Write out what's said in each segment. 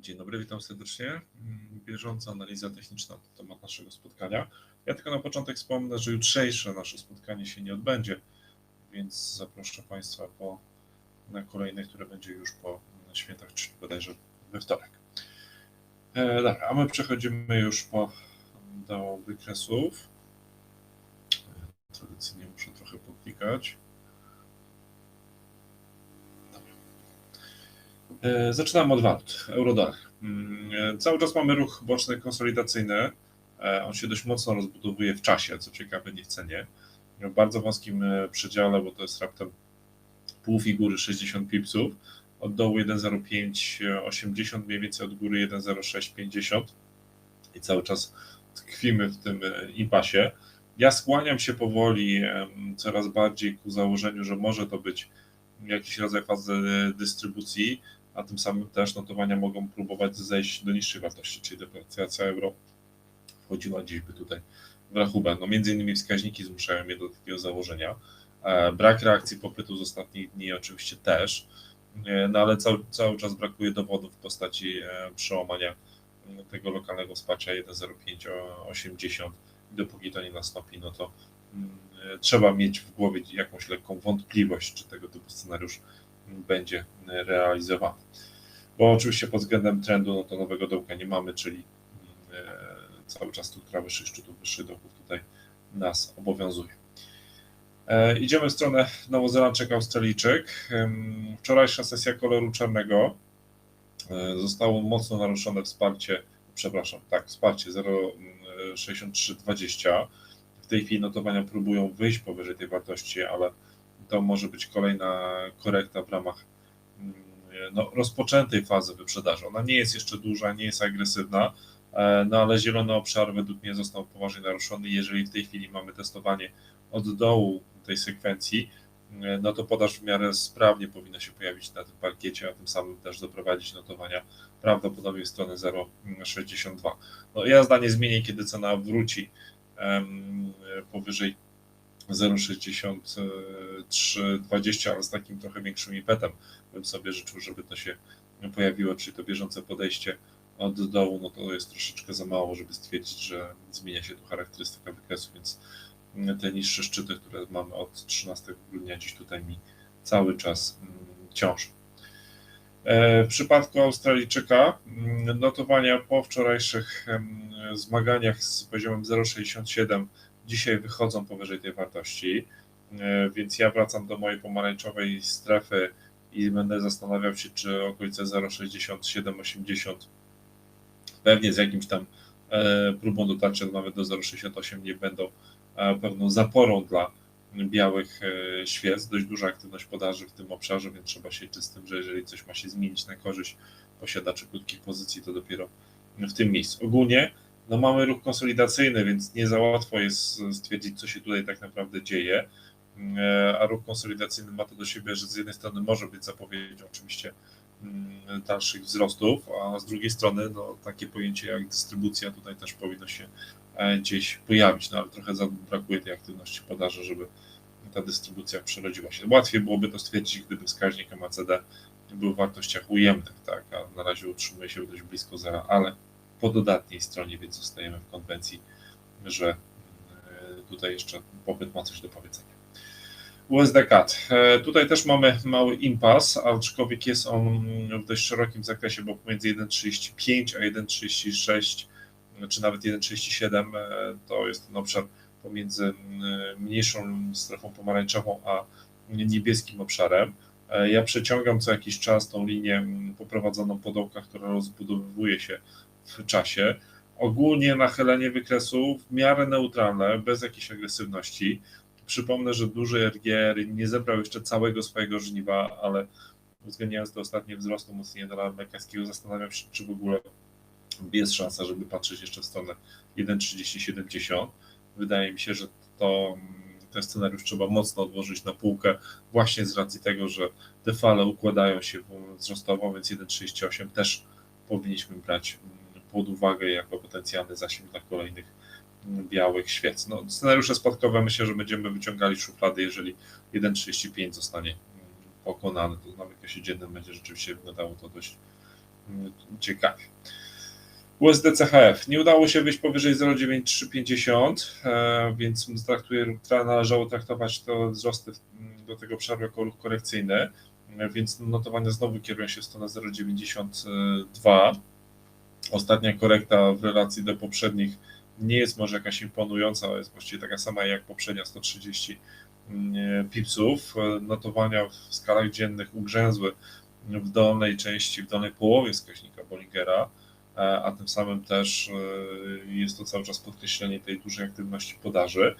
Dzień dobry, witam serdecznie. Mm, Bieżąca analiza techniczna to temat naszego spotkania. Ja tylko na początek wspomnę, że jutrzejsze nasze spotkanie się nie odbędzie, więc zaproszę Państwa po, na kolejne, które będzie już po świętach, czy bodajże we wtorek. E, dobra, a my przechodzimy już po, do wykresów. Tradycyjnie muszę trochę poklikać. E, Zaczynamy od walut. Eurodolar. Mm, e, Cały czas mamy ruch boczny konsolidacyjny. E, On się dość mocno rozbudowuje w czasie, co ciekawe, nie w cenie. W bardzo wąskim przedziale, bo to jest raptem pół figury 60 pipsów. Od dołu 1,0580, mniej więcej od góry 1,0650 i cały czas tkwimy w tym impasie. Ja skłaniam się powoli coraz bardziej ku założeniu, że może to być jakiś rodzaj fazy dystrybucji, a tym samym też notowania mogą próbować zejść do niższej wartości, czyli deprecjacja euro wchodziła gdzieś by tutaj w rachubę. No między innymi wskaźniki zmuszają mnie do takiego założenia. E, Brak reakcji popytu z ostatnich dni oczywiście też, e, no ale cały, cały czas brakuje dowodów w postaci e, przełamania m, tego lokalnego wsparcia 1,0580 i dopóki to nie nastąpi, no to mm, trzeba mieć w głowie jakąś lekką wątpliwość, czy tego typu scenariusz będzie realizowany. Bo oczywiście pod względem trendu, no to nowego dołka nie mamy, czyli e, cały czas struktura wyższych szczytów, wyższych dołków tutaj nas obowiązuje. E, Idziemy w stronę Nowozelandczyk, Australijczyk. Wczorajsza sesja koloru czarnego e, zostało mocno naruszone wsparcie, przepraszam, tak, wsparcie 0,6320. W tej chwili notowania próbują wyjść powyżej tej wartości, ale to może być kolejna korekta w ramach mm, no, rozpoczętej fazy wyprzedaży. Ona nie jest jeszcze duża, nie jest agresywna, e, no ale zielony obszar według mnie został poważnie naruszony. Jeżeli w tej chwili mamy testowanie od dołu tej sekwencji, e, no to podaż w miarę sprawnie powinna się pojawić na tym parkiecie, a tym samym też doprowadzić notowania prawdopodobnie w stronę 0,62. No, jazda nie zmieni, kiedy cena wróci powyżej 0,6320, ale z takim trochę większym impetem bym sobie życzył, żeby to się pojawiło, czyli to bieżące podejście od dołu, no to jest troszeczkę za mało, żeby stwierdzić, że zmienia się tu charakterystyka wykresu, więc te niższe szczyty, które mamy od 13 grudnia dziś tutaj mi cały czas mm, ciążą. E, W przypadku Australijczyka mm, notowania po wczorajszych em, zmaganiach z poziomem 0,67 dzisiaj wychodzą powyżej tej wartości, e, więc ja wracam do mojej pomarańczowej strefy i będę zastanawiał się, czy okolice 0,67-80 pewnie z jakimś tam e, próbą dotarcia nawet do 0,68 nie będą e, pewną zaporą dla białych świec. Dość duża aktywność podaży w tym obszarze, więc trzeba się liczyć z tym, że jeżeli coś ma się zmienić na korzyść posiadaczy krótkich pozycji, to dopiero w tym miejscu. Ogólnie no mamy ruch konsolidacyjny, więc nie za łatwo jest stwierdzić, co się tutaj tak naprawdę dzieje. E, A ruch konsolidacyjny ma to do siebie, że z jednej strony może być zapowiedzią oczywiście mm, dalszych wzrostów, a z drugiej strony no, takie pojęcie jak dystrybucja tutaj też powinno się e, gdzieś pojawić, no ale trochę brakuje tej aktywności podaży, żeby ta dystrybucja przerodziła się. Łatwiej byłoby to stwierdzić, gdyby wskaźnik MACD był w wartościach ujemnych, tak, a na razie utrzymuje się dość blisko zera, ale po dodatniej stronie, więc zostajemy w konwencji, że e, tutaj jeszcze popyt ma coś do powiedzenia. USD CAD. E, Tutaj też mamy mały impas, aczkolwiek jest on w dość szerokim zakresie, bo pomiędzy 1,35 a 1,36 czy nawet 1,37 e, to jest ten obszar pomiędzy mniejszą strefą pomarańczową a niebieskim obszarem. Ja przeciągam co jakiś czas tą linię poprowadzoną po dołkach, która rozbudowuje się w czasie. Ogólnie nachylenie wykresu w miarę neutralne, bez jakiejś agresywności. Przypomnę, że duży RGR nie zebrał jeszcze całego swojego żniwa, ale uwzględniając te ostatnie wzrosty umocnienia dolara amerykańskiego, zastanawiam się, czy w ogóle jest szansa, żeby patrzeć jeszcze w stronę 1,3070. Wydaje mi się, że to ten scenariusz trzeba mocno odłożyć na półkę, właśnie z racji tego, że te fale układają się wzrostowo, więc 1,38 też powinniśmy brać pod uwagę jako potencjalny zasięg dla kolejnych białych świec. No, scenariusze spadkowe myślę, że będziemy wyciągali szuflady, jeżeli 1,35 zostanie pokonany, to na wykresie dziennym będzie rzeczywiście wyglądało to dość ciekawie. USD CHF. Nie udało się wyjść powyżej 0,9350, e, więc traktuję, należało traktować to wzrosty do tego obszaru jako ruch korekcyjny, e, więc notowania znowu kierują się w stronę 0,92. Ostatnia korekta w relacji do poprzednich nie jest może jakaś imponująca, ale jest właściwie taka sama jak poprzednia 130 mm, pipsów. Notowania w skalach dziennych ugrzęzły w dolnej części, w dolnej połowie wskaźnika Bollingera E, a tym samym też e, jest to cały czas podkreślenie tej dużej aktywności podaży.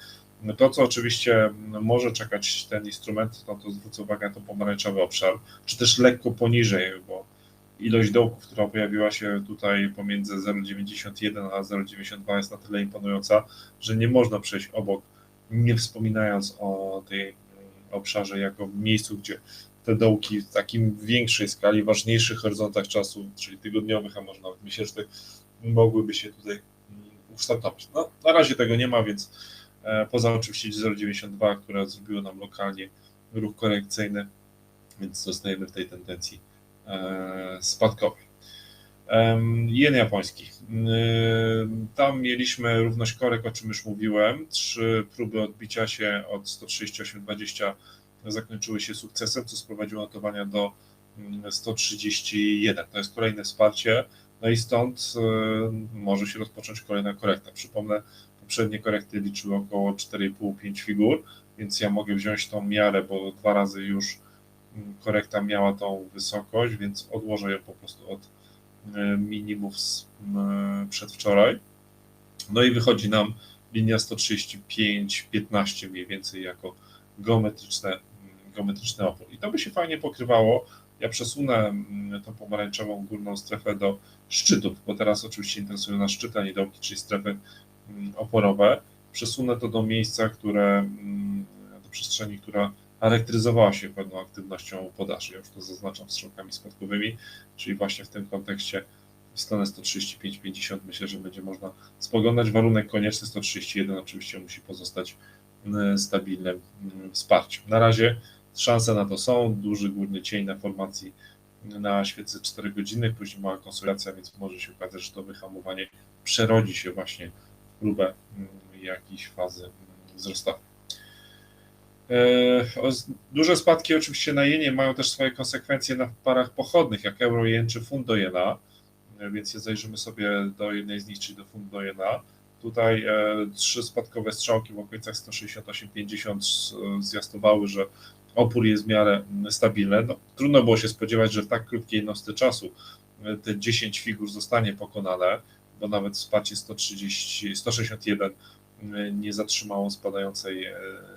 To, co oczywiście może czekać ten instrument, no to zwrócę uwagę na to pomarańczowy obszar, czy też lekko poniżej, bo ilość dołków, która pojawiła się tutaj pomiędzy 0,91 a 0,92 jest na tyle imponująca, że nie można przejść obok, nie wspominając o tej obszarze jako miejscu, gdzie te dołki w takim większej skali, ważniejszych horyzontach czasu, czyli tygodniowych, a może nawet miesięcznych, mogłyby się tutaj mm, ukształtować. No, na razie tego nie ma, więc e, poza oczywiście 0,92, które zrobiło nam lokalnie ruch korekcyjny, więc zostajemy w tej tendencji e, spadkowej. Jen japoński. Tam mieliśmy równość korek, o czym już mówiłem. Trzy próby odbicia się od 138,20 zakończyły się sukcesem, co sprowadziło notowania do 131. Mm, to jest kolejne wsparcie, no i stąd y, może się rozpocząć kolejna korekta. Przypomnę, poprzednie korekty liczyły około 4,5-5 figur, więc ja mogę wziąć tą miarę, bo dwa razy już korekta miała tą wysokość, więc odłożę ją po prostu od minimów z mm, przedwczoraj. No i wychodzi nam linia 135-15 mniej więcej jako geometryczne geometryczny opór. I to by się fajnie pokrywało. Ja przesunę tą pomarańczową górną strefę do szczytów, bo teraz oczywiście interesują nas szczyty, a nie dołki, czyli strefy oporowe. Przesunę to do miejsca, które, do przestrzeni, która charakteryzowała się pewną aktywnością podaży. Ja już to zaznaczam strzałkami spadkowymi, czyli właśnie w tym kontekście stronę 135-50 myślę, że będzie można spoglądać. Warunek konieczny 131 oczywiście musi pozostać stabilnym wsparciem. Na razie Szanse na to są. Duży górny cień na formacji na świetle 4 godziny, później mała konsolidacja, więc może się okazać, że to wyhamowanie przerodzi się właśnie w próbę mm, jakiejś fazy mm, wzrostowej. E, duże spadki oczywiście na jenie mają też swoje konsekwencje na parach pochodnych, jak euro, jen czy funt do jena, e, więc je zajrzymy sobie do jednej z nich, czyli do funt do jena. Tutaj e, trzy spadkowe strzałki w okolicach 168,50 zjastowały, że opór jest w miarę stabilny. No, trudno było się spodziewać, że w tak krótkiej jednostce czasu te 10 figur zostanie pokonane, bo nawet wsparcie 130, 161 e, nie zatrzymało spadającej, e,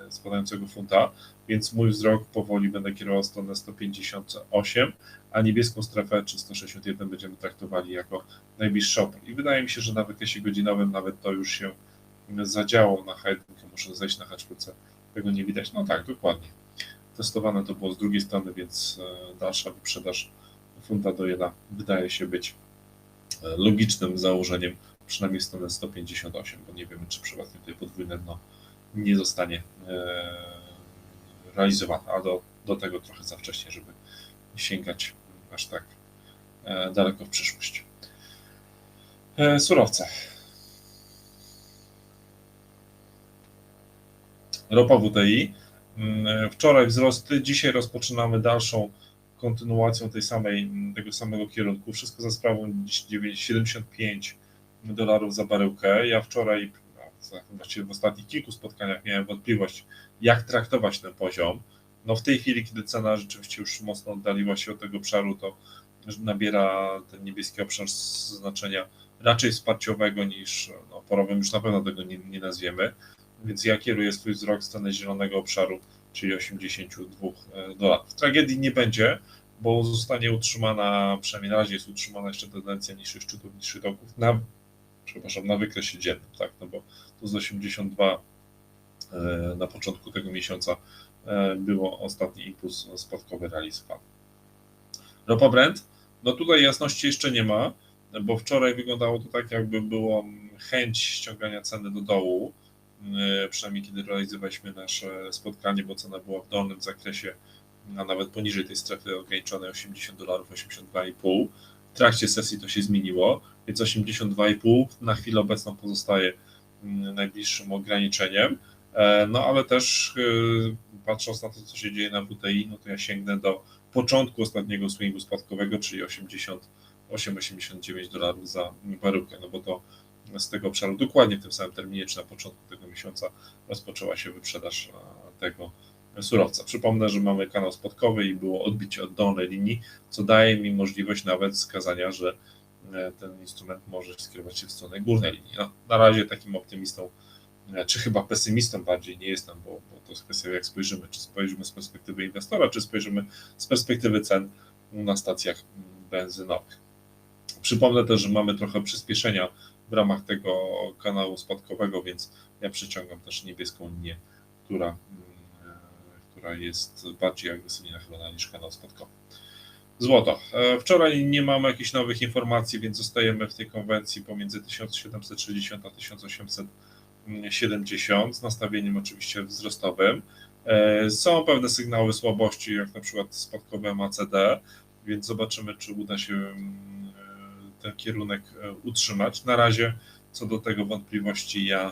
spadającego funta, więc mój wzrok powoli będę kierował stronę 158, a niebieską strefę, czy 161 będziemy traktowali jako najbliższy opór. I wydaje mi się, że na wykresie godzinowym nawet to już się zadziało na Heidrunkę, muszę zejść na H4C, tego nie widać. No tak, dokładnie. Testowane to było z drugiej strony, więc e, dalsza wyprzedaż funta do jedna wydaje się być e, logicznym założeniem, przynajmniej stronę 158, bo nie wiemy, czy przypadkiem tutaj podwójne dno nie zostanie e, realizowane, a do, do tego trochę za wcześnie, żeby sięgać aż tak daleko w przyszłość. Surowce. Ropa WTI Mm, wczoraj wzrosty, dzisiaj rozpoczynamy dalszą kontynuacją tej samej, tego samego kierunku. Wszystko za sprawą 75 dolarów za baryłkę. Ja wczoraj, właściwie w ostatnich kilku spotkaniach miałem wątpliwość, jak traktować ten poziom. No w tej chwili, kiedy cena rzeczywiście już mocno oddaliła się od tego obszaru, to nabiera ten niebieski obszar znaczenia raczej wsparciowego niż no, oporowym, już na pewno tego nie, nie nazwiemy więc ja kieruję swój wzrok w stronę zielonego obszaru, czyli 82 e, dolarów. Tragedii nie będzie, bo zostanie utrzymana, przynajmniej na razie jest utrzymana jeszcze tendencja niższych szczytów, niższych dołków na, przepraszam, na wykresie dziennym, tak, no bo to z 82 e, na początku tego miesiąca e, było ostatni impuls spadkowy realizowany. Ropa Brent, no tutaj jasności jeszcze nie ma, bo wczoraj wyglądało to tak, jakby było chęć ściągania ceny do dołu, E, przynajmniej kiedy realizowaliśmy nasze spotkanie, bo cena była w dolnym zakresie, a nawet poniżej tej strefy ograniczonej 80 dolarów, 82,5. Trakcie sesji to się zmieniło, więc 82,5 na chwilę obecną pozostaje mm, najbliższym ograniczeniem. E, no ale też e, patrząc na to, co się dzieje na WTI, no to ja sięgnę do początku ostatniego swingu spadkowego, czyli 88-89 dolarów za baryłkę, no bo to z tego obszaru dokładnie w tym samym terminie, czy na początku tego miesiąca rozpoczęła się wyprzedaż tego surowca. Przypomnę, że mamy kanał spadkowy i było odbicie od dolnej linii, co daje mi możliwość nawet wskazania, że e, ten instrument może skierować się w stronę górnej linii. No, na razie takim optymistą, e, czy chyba pesymistą bardziej nie jestem, bo, bo to jest kwestia jak spojrzymy, czy spojrzymy z perspektywy inwestora, czy spojrzymy z perspektywy cen na stacjach benzynowych. Przypomnę też, że mamy trochę przyspieszenia w ramach tego kanału spadkowego, więc ja przyciągam też niebieską linię, która która jest bardziej agresywnie nachylona niż kanał spadkowy. Złoto. E, wczoraj nie mamy jakichś nowych informacji, więc zostajemy w tej konwencji pomiędzy 1760 a 1870 z nastawieniem oczywiście wzrostowym. E, są pewne sygnały słabości, jak na przykład spadkowe MACD, więc zobaczymy, czy uda się mm, e, ten kierunek utrzymać. Na razie co do tego wątpliwości ja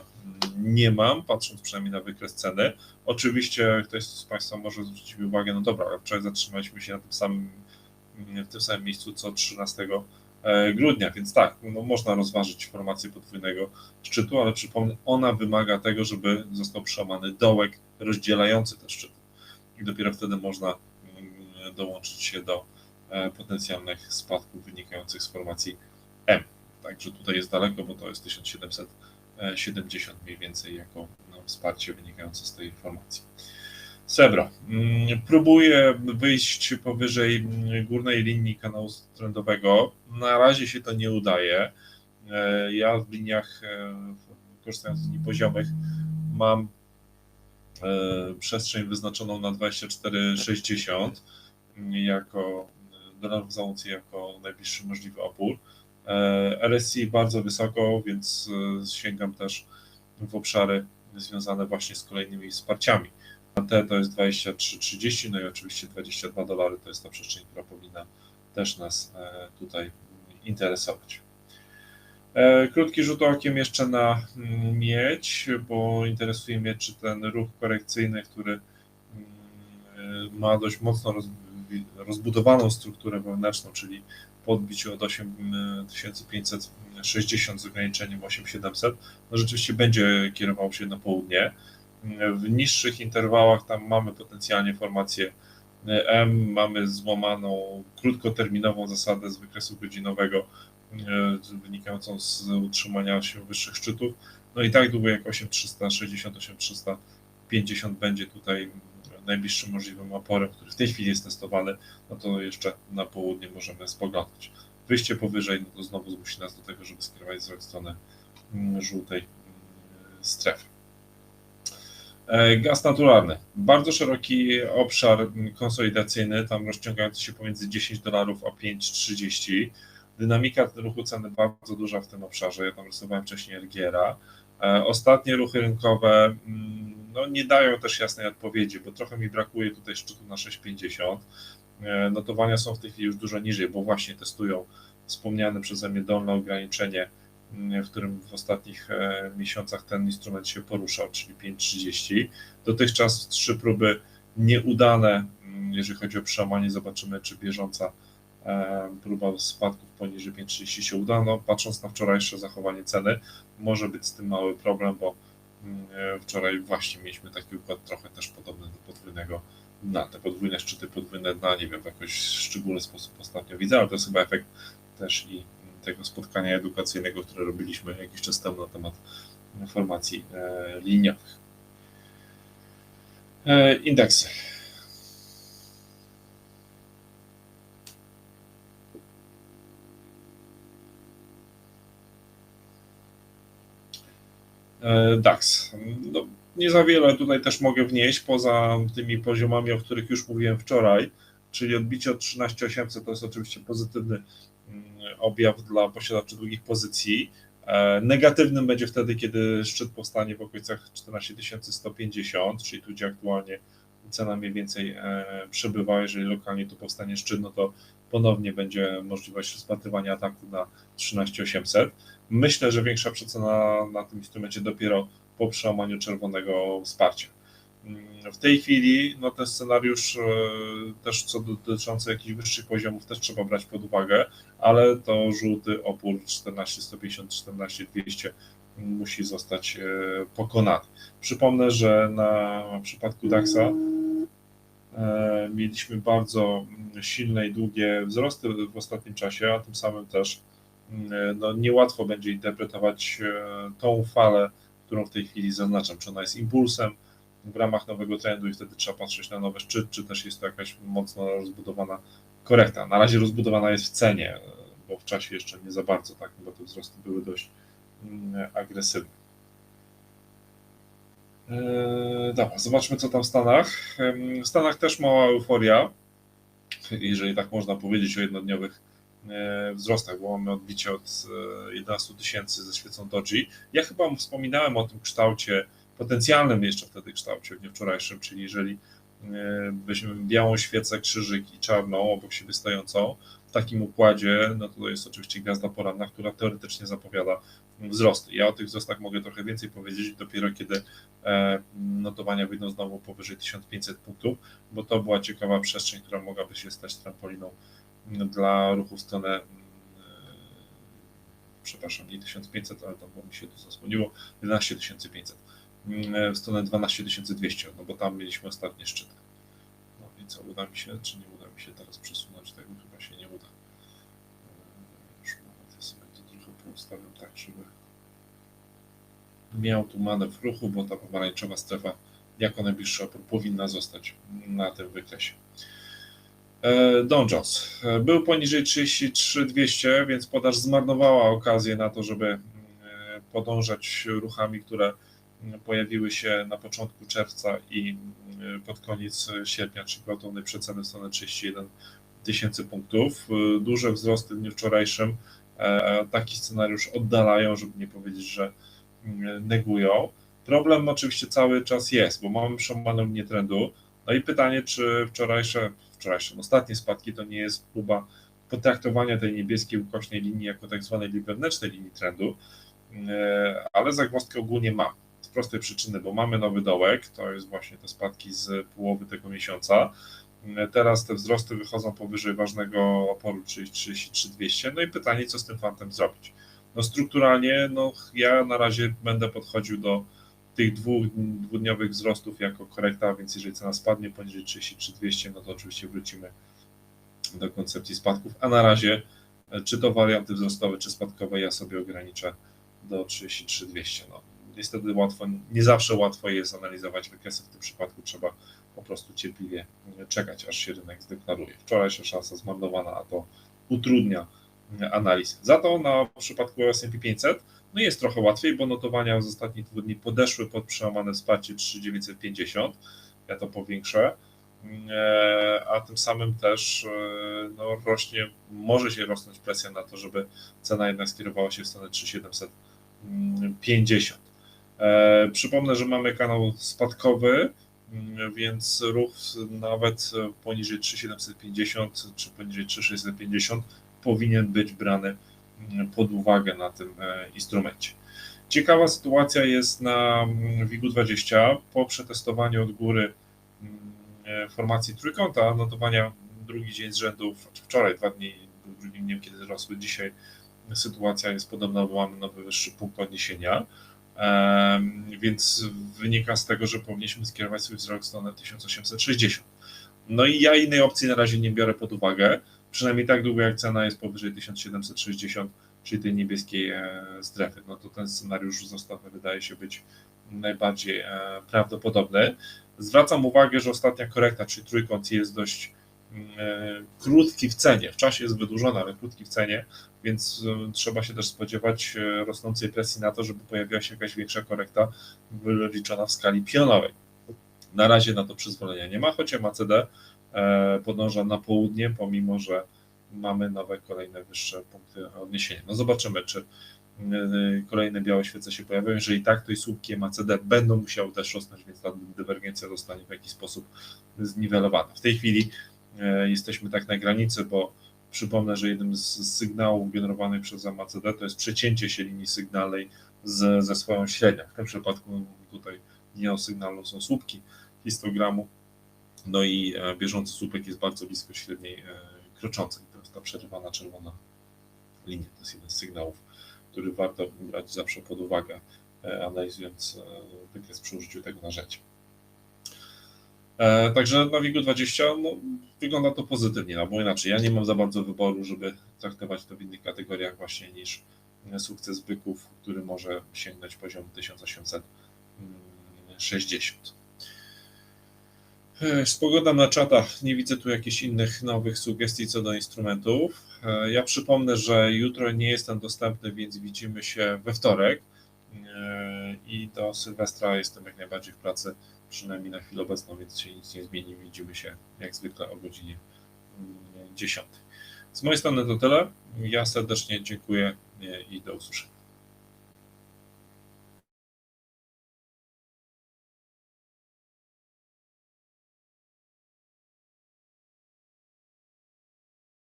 nie mam, patrząc przynajmniej na wykres ceny. Oczywiście ktoś z Państwa może zwrócić uwagę, no dobra, wczoraj zatrzymaliśmy się na tym samym, w tym samym miejscu co 13 e, grudnia, więc tak, no można rozważyć formację podwójnego szczytu, ale przypomnę, ona wymaga tego, żeby został przełamany dołek rozdzielający te szczyty i dopiero wtedy można mm, dołączyć się do e, potencjalnych spadków wynikających z formacji M. Także tutaj jest daleko, bo to jest 1770 mniej więcej jako no, wsparcie wynikające z tej informacji. Sebra. Mm, próbuję wyjść powyżej górnej linii kanału trendowego. Na razie się to nie udaje. E, ja w liniach, e, korzystając z linii poziomych, mam e, przestrzeń wyznaczoną na 24,60 jako dolarów za jako najbliższy możliwy opór. E, RSI bardzo wysoko, więc e, sięgam też w obszary związane właśnie z kolejnymi wsparciami. T to jest 23,30, no i oczywiście 22 dolary to jest ta przestrzeń, która powinna też nas e, tutaj interesować. Krótki rzut okiem jeszcze na mm, miedź, bo interesuje mnie, czy ten ruch korekcyjny, który mm, ma dość mocno rozbudowaną strukturę wewnętrzną, czyli po odbiciu od 8560 z ograniczeniem 8700, no rzeczywiście będzie kierował się na południe. W niższych interwałach tam mamy potencjalnie formację M, mamy złamaną krótkoterminową zasadę z wykresu godzinowego e, wynikającą z utrzymania się wyższych szczytów. No i tak długo jak 8360, 8350 będzie tutaj najbliższym możliwym oporem, który w tej chwili jest testowany, no to jeszcze na południe możemy spoglądać. Wyjście powyżej, no to znowu zmusi nas do tego, żeby skierować wzrok w stronę mm, żółtej mm, strefy. E, gaz naturalny. Bardzo szeroki obszar mm, konsolidacyjny, tam rozciągający się pomiędzy 10 dolarów a 5,30. Dynamika ruchu ceny bardzo duża w tym obszarze. Ja tam rysowałem wcześniej RGR-a. E, ostatnie ruchy rynkowe no, nie dają też jasnej odpowiedzi, bo trochę mi brakuje tutaj szczytu na 6,50. E, notowania są w tej chwili już dużo niżej, bo właśnie testują wspomniane przeze mnie dolne ograniczenie, mm, w którym w ostatnich e, miesiącach ten instrument się poruszał, czyli 5,30. Dotychczas trzy próby nieudane, mm, jeżeli chodzi o przełamanie, zobaczymy, czy bieżąca próba spadków poniżej 5,30 się uda. No, patrząc na wczorajsze zachowanie ceny, może być z tym mały problem, bo E, wczoraj właśnie mieliśmy taki układ trochę też podobny do podwójnego dna. Te podwójne szczyty, podwójne dna, nie wiem, w jakiś szczególny sposób ostatnio widzę, ale to jest chyba efekt też i tego spotkania edukacyjnego, które robiliśmy jakiś czas temu na temat formacji e, liniowych. E, indeksy. DAX. No, nie za wiele tutaj też mogę wnieść, poza tymi poziomami, o których już mówiłem wczoraj, czyli odbicie od 13800 to jest oczywiście pozytywny mm, objaw dla posiadaczy długich pozycji. E, negatywnym będzie wtedy, kiedy szczyt powstanie w okolicach 14150, czyli tu gdzie aktualnie cena mniej więcej e, przebywa. Jeżeli lokalnie tu powstanie szczyt, no to ponownie będzie możliwość rozpatrywania ataku na 13800. Myślę, że większa przecena na tym instrumencie dopiero po przełamaniu czerwonego wsparcia. Mm, w tej chwili no ten scenariusz e, też co dotyczący jakichś wyższych poziomów też trzeba brać pod uwagę, ale to żółty opór 14150, 14200 musi zostać e, pokonany. Przypomnę, że na przypadku DAXa mieliśmy bardzo silne i długie wzrosty w ostatnim czasie, a tym samym też no, niełatwo będzie interpretować tą falę, którą w tej chwili zaznaczam, czy ona jest impulsem, w ramach nowego trendu i wtedy trzeba patrzeć na nowy szczyt, czy też jest to jakaś mocno rozbudowana korekta. Na razie rozbudowana jest w cenie, bo w czasie jeszcze nie za bardzo, tak, bo te wzrosty były dość mm, agresywne. Eee, dobra, zobaczmy co tam w Stanach. W Stanach też mała euforia, jeżeli tak można powiedzieć o jednodniowych e, wzrostach, bo mamy odbicie od 11 e, tysięcy ze świecą doji. Ja chyba wspominałem o tym kształcie potencjalnym jeszcze wtedy kształcie w dniu wczorajszym, czyli jeżeli e, weźmiemy białą świecę, krzyżyk i czarną obok siebie stojącą, takim układzie, no to jest oczywiście gwiazda poranna, która teoretycznie zapowiada wzrosty. Ja o tych wzrostach mogę trochę więcej powiedzieć dopiero kiedy e, notowania wyjdą znowu powyżej 1500 punktów, bo to była ciekawa przestrzeń, która mogłaby się stać trampoliną dla ruchu w stronę e, przepraszam, nie 1500, ale to mi się tu zasłoniło, 11500 w stronę 12200, no bo tam mieliśmy ostatnie szczyty. No i co, uda mi się, czy nie uda mi się teraz przesunąć tego? Chyba się nie uda. Już moment, ja sobie poustawiam tak, żeby miał tu manewr ruchu, bo ta pomarańczowa strefa jako najbliższy opór powinna zostać na tym wykresie. E, Don Jones był poniżej 33200, więc podaż zmarnowała okazję na to, żeby mm, podążać ruchami, które pojawiły się na początku czerwca i pod koniec sierpnia, czyli gwałtownej przeceny w stronę 31 tysięcy punktów. Duże wzrosty w dniu wczorajszym e, taki scenariusz oddalają, żeby nie powiedzieć, że y, negują. Problem oczywiście cały czas jest, bo mamy przełamaną linię trendu. No i pytanie, czy wczorajsze, wczorajsze, no ostatnie spadki to nie jest próba potraktowania tej niebieskiej ukośnej linii jako tak zwanej wewnętrznej linii trendu, ale zagwozdkę ogólnie mam z prostej przyczyny, bo mamy nowy dołek, to jest właśnie te spadki z połowy tego miesiąca. Teraz te wzrosty wychodzą powyżej ważnego oporu, czyli 33200. No i pytanie, co z tym fantem zrobić? No strukturalnie, no ja na razie będę podchodził do tych dwóch, dwudniowych wzrostów jako korekta, więc jeżeli cena spadnie poniżej 33200, no to oczywiście wrócimy do koncepcji spadków, a na razie czy to warianty wzrostowe, czy spadkowe, ja sobie ograniczę do 33200. No, niestety łatwo, nie zawsze łatwo jest analizować wykresy, w tym przypadku trzeba po prostu cierpliwie czekać, aż się rynek zdeklaruje. Wczorajsza szansa zmarnowana, a to utrudnia analizę. Za to na przypadku S&P 500 no jest trochę łatwiej, bo notowania z ostatnich dwóch dni podeszły pod przełamane wsparcie 3950, ja to powiększę, e, a tym samym też e, no, rośnie, może się rosnąć presja na to, żeby cena jednak skierowała się w stronę 3750. E, przypomnę, że mamy kanał spadkowy, mm, więc ruch nawet poniżej 3750 czy poniżej 3650 powinien być brany mm, pod uwagę na tym e, instrumencie. Ciekawa sytuacja jest na mm, WIG-20 po przetestowaniu od góry e, formacji trójkąta, notowania drugi dzień z rzędu, wczoraj dwa dni był drugim dniem, kiedy rosły, dzisiaj sytuacja jest podobna, bo mamy nowy wyższy punkt odniesienia więc wynika z tego, że powinniśmy skierować swój wzrok w stronę 1860. No i ja innej opcji na razie nie biorę pod uwagę, przynajmniej tak długo jak cena jest powyżej 1760, czyli tej niebieskiej e, strefy, no to ten scenariusz zostawy wydaje się być najbardziej e, prawdopodobny. Zwracam uwagę, że ostatnia korekta, czyli trójkąt jest dość krótki w cenie. W czasie jest wydłużony, ale krótki w cenie, więc e, trzeba się też spodziewać e, rosnącej presji na to, żeby pojawiła się jakaś większa korekta wyliczona w skali pionowej. Na razie na to przyzwolenia nie ma, choć MACD podąża na południe, pomimo że mamy nowe, kolejne wyższe punkty odniesienia. No zobaczymy, czy kolejne białe świece się pojawią. Jeżeli tak, to i słupki MACD będą musiały też rosnąć, więc ta dywergencja zostanie w jakiś sposób zniwelowana. W tej chwili E, jesteśmy tak na granicy, bo Przypomnę, że jednym z sygnałów generowanych przez AMACD to jest przecięcie się linii sygnalnej z, ze swoją średnią. W tym przypadku tutaj linią sygnalną są słupki histogramu, no i e, bieżący słupek jest bardzo blisko średniej e, kroczącej. To jest ta przerywana czerwona linia. To jest jeden z sygnałów, który warto brać zawsze pod uwagę, e, analizując e, wykres przy użyciu tego narzędzia. E, Także na WIG 20 no, wygląda to pozytywnie, no bo inaczej ja nie mam za bardzo wyboru, żeby traktować to w innych kategoriach właśnie niż sukces byków, który może sięgnąć poziom 1860. E, Spoglądam na czatach, nie widzę tu jakichś innych nowych sugestii co do instrumentów. E, Ja przypomnę, że jutro nie jestem dostępny, więc widzimy się we wtorek E, i do Sylwestra jestem jak najbardziej w pracy, przynajmniej na chwilę obecną, więc się nic nie zmieni. Widzimy się jak zwykle o godzinie mm, 10. Z mojej strony to tyle. Ja serdecznie dziękuję e, i do usłyszenia.